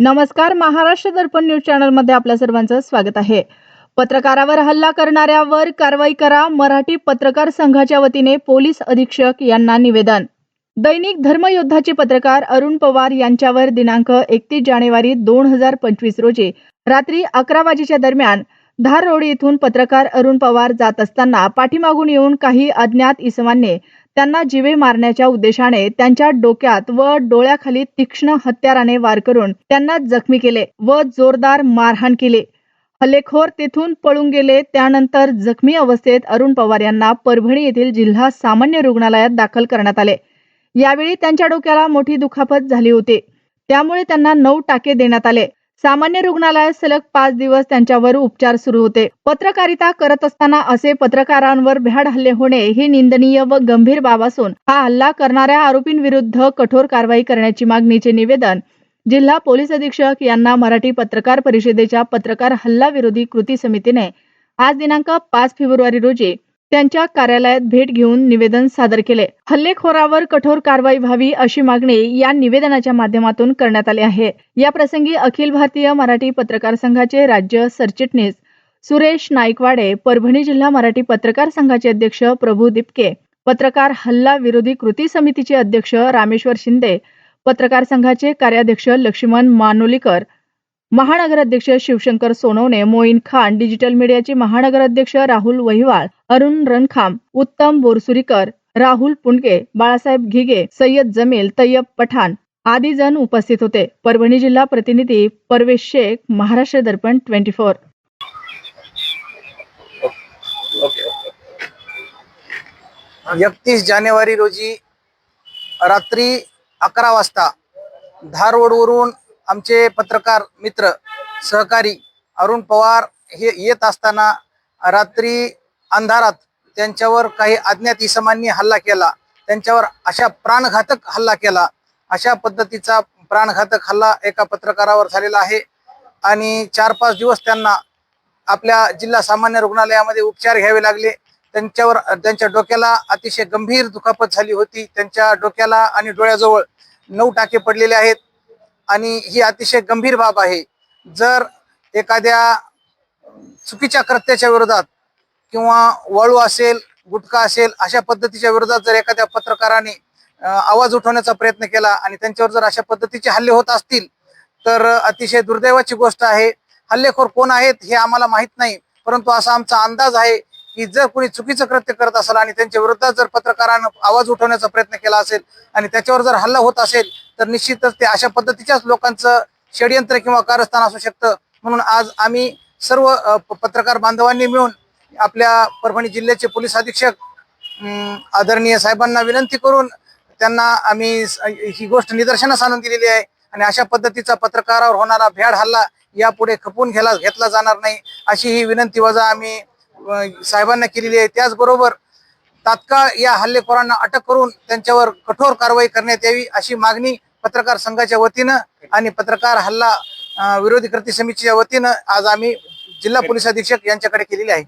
नमस्कार महाराष्ट्र दर्पण न्यूज चॅनलमध्ये आपल्या सर्वांचं स्वागत आहे. पत्रकारावर हल्ला करणाऱ्यावर कारवाई करा मराठी पत्रकार संघाच्या वतीने पोलीस अधीक्षक यांना निवेदन. दैनिक धर्मयोद्धाचे पत्रकार अरुण पवार यांच्यावर दिनांक एकतीस जानेवारी दोन हजार पंचवीस रोजी रात्री अकरा वाजेच्या दरम्यान धार रोड येथून पत्रकार अरुण पवार जात असताना पाठीमागून येऊन काही अज्ञात इसमांनी त्यांना जिवे मारण्याच्या उद्देशाने त्यांच्या डोक्यात व डोळ्याखाली तीक्ष्ण हत्याराने वार करून त्यांना जखमी केले व जोरदार मारहाण केली. हल्लेखोर तेथून पळून गेले त्यानंतर जखमी अवस्थेत अरुण पवार यांना परभणी येथील जिल्हा सामान्य रुग्णालयात दाखल करण्यात आले. यावेळी त्यांच्या डोक्याला मोठी दुखापत झाली होती. त्यामुळे त्यांना नऊ टाके देण्यात आले. सामान्य रुग्णालयात सलग पाच दिवस त्यांच्यावर उपचार सुरू होते. पत्रकारिता करत असताना असे पत्रकारांवर भ्याड हल्ले होणे ही निंदनीय व गंभीर बाब असून हा हल्ला करणाऱ्या आरोपींविरुद्ध कठोर कारवाई करण्याची मागणीचे निवेदन जिल्हा पोलीस अधीक्षक यांना मराठी पत्रकार परिषदेच्या पत्रकार हल्ला विरोधी कृती समितीने आज दिनांक पाच फेब्रुवारी रोजी त्यांच्या कार्यालयात भेट घेऊन निवेदन सादर केले. हल्लेखोरावर कठोर कारवाई व्हावी अशी मागणी या निवेदनाच्या माध्यमातून करण्यात आली आहे. या प्रसंगी अखिल भारतीय मराठी पत्रकार संघाचे राज्य सरचिटणीस सुरेश नाईकवाडे परभणी जिल्हा मराठी पत्रकार संघाचे अध्यक्ष प्रभू दिपके पत्रकार हल्ला विरोधी कृती समितीचे अध्यक्ष रामेश्वर शिंदे पत्रकार संघाचे कार्याध्यक्ष लक्ष्मण मानोलीकर महानगर अध्यक्ष शिवशंकर सोनवणे मोईन खान डिजिटल मीडियाचे महानगर अध्यक्ष राहुल वहिवाळ अरुण रणखाम उत्तम बोरसुरीकर राहुल पुंडके बाळासाहेब घिगे सय्यद जमील तय्यब पठाण आदी जण उपस्थित होते. परभणी जिल्हा प्रतिनिधी परवेश शेख महाराष्ट्र दर्पण ट्वेंटी फोर. एकतीस जानेवारी रोजी रात्री अकरा वाजता धारवडवरून आमचे पत्रकार मित्र सहकारी अरुण पवार हे येत असताना रात्री अंधारात त्यांच्यावर काही अज्ञात इसमांनी हल्ला केला. त्यांच्यावर अशा प्राणघातक हल्ला केला. अशा पद्धतीचा प्राणघातक हल्ला एका पत्रकारावर झालेला आहे. आणि चार पाच दिवस त्यांना आपल्या जिल्हा सामान्य रुग्णालयामध्ये उपचार घ्यावे लागले. त्यांच्यावर त्यांच्या डोक्याला अतिशय गंभीर दुखापत झाली होती. त्यांच्या डोक्याला आणि डोळ्याजवळ नऊ टाके पडलेले आहेत. आणि ही अतिशय गंभीर बाब आहे. जर एखाद्या चुकीच्या कृत्याच्या विरोधात किंवा वाळू असेल गुटखा असेल अशा पद्धतीच्या विरोधात जर एखाद्या पत्रकाराने आवाज उठवण्याचा प्रयत्न केला आणि त्यांच्यावर जर अशा पद्धतीचे हल्ले होत असतील तर अतिशय दुर्दैवाची गोष्ट आहे. हल्लेखोर कोण आहेत हे आम्हाला माहीत नाही परंतु असा आमचा अंदाज आहे की जर कोणी चुकीचं कृत्य करत असेल आणि त्यांच्या विरोधात जर पत्रकारानं आवाज उठवण्याचा प्रयत्न केला असेल आणि त्याच्यावर जर हल्ला होत असेल तर निश्चितच ते अशा पद्धतीच्याच लोकांचं षडयंत्र किंवा कारस्थान असू शकतं. म्हणून आज आम्ही सर्व प- पत्रकार बांधवांनी मिळून आपल्या परभणी जिल्ह्याचे पोलीस अधीक्षक आदरणीय साहेबांना विनंती करून त्यांना आम्ही ही गोष्ट निदर्शनास आणून दिलेली आहे आणि अशा पद्धतीचा पत्रकारावर होणारा भ्याड हल्ला यापुढे खपून घ्यायला घेतला जाणार नाही अशी ही विनंती वजा आम्ही साहेबांना केलेली आहे. त्याचबरोबर तात्काळ या हल्लेखोरांना अटक करून त्यांच्यावर कठोर कारवाई करण्यात यावी अशी मागणी पत्रकार संघाच्या वतीनं आणि पत्रकार हल्ला विरोधी कृती समितीच्या वतीनं आज आम्ही जिल्हा पोलीस अधीक्षक यांच्याकडे केलेली आहे.